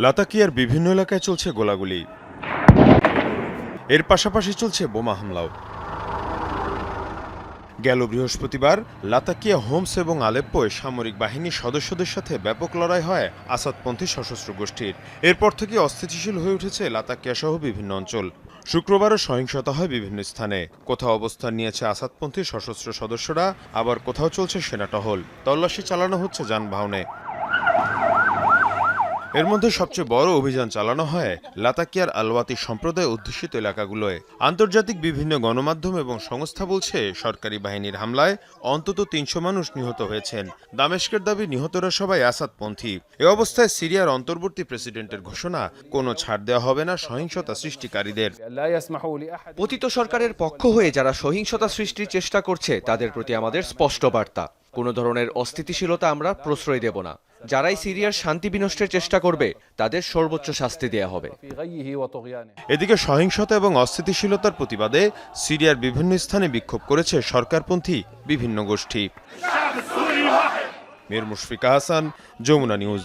লাতাকিয়ার বিভিন্ন এলাকায় চলছে গোলাগুলি। এর পাশাপাশি চলছে বোমা হামলাও। গেল বৃহস্পতিবার লাতাকিয়া হোমস এবং আলেপ্পোয় সামরিক বাহিনীর সদস্যদের সাথে ব্যাপক লড়াই হয় আসাদপন্থী সশস্ত্র গোষ্ঠীর। এরপর থেকে অস্থিতিশীল হয়ে উঠেছে লাতাকিয়া সহ বিভিন্ন অঞ্চল। শুক্রবারও সহিংসতা হয় বিভিন্ন স্থানে। কোথাও অবস্থান নিয়েছে আসাদপন্থী সশস্ত্র সদস্যরা, আবার কোথাও চলছে সেনা টহল। তল্লাশি চালানো হচ্ছে যানবাহনে। এর মধ্যে সবচেয়ে বড় অভিযান চালানো হয় লাতাকিয়ার আলওয়াতি সম্প্রদায় অধ্যুষিত এলাকাগুলোয়। আন্তর্জাতিক বিভিন্ন গণমাধ্যম এবং সংস্থা বলছে, সরকারি বাহিনীর হামলায় অন্তত তিনশো মানুষ নিহত হয়েছেন। দামেস্কের দাবি, নিহতরা সবাই আসাদপন্থী। এ অবস্থায় সিরিয়ার অন্তর্বর্তী প্রেসিডেন্টের ঘোষণা, কোনো ছাড় দেওয়া হবে না সহিংসতা সৃষ্টিকারীদের। পতিত সরকারের পক্ষ হয়ে যারা সহিংসতা সৃষ্টির চেষ্টা করছে, তাদের প্রতি আমাদের স্পষ্ট বার্তা। কোনো ধরনের অস্থিতিশীলতা আমরা প্রশ্রয় দেব না। যারাই সিরিয়ার শান্তি বিনষ্টের চেষ্টা করবে, তাদের সর্বোচ্চ শাস্তি দেয়া হবে। এদিকে সহিংসতা এবং অস্থিতিশীলতার প্রতিবাদে সিরিয়ার বিভিন্ন স্থানে বিক্ষোভ করেছে সরকারপন্থী বিভিন্ন গোষ্ঠী। মির মুশফিকা হাসান, যমুনা নিউজ।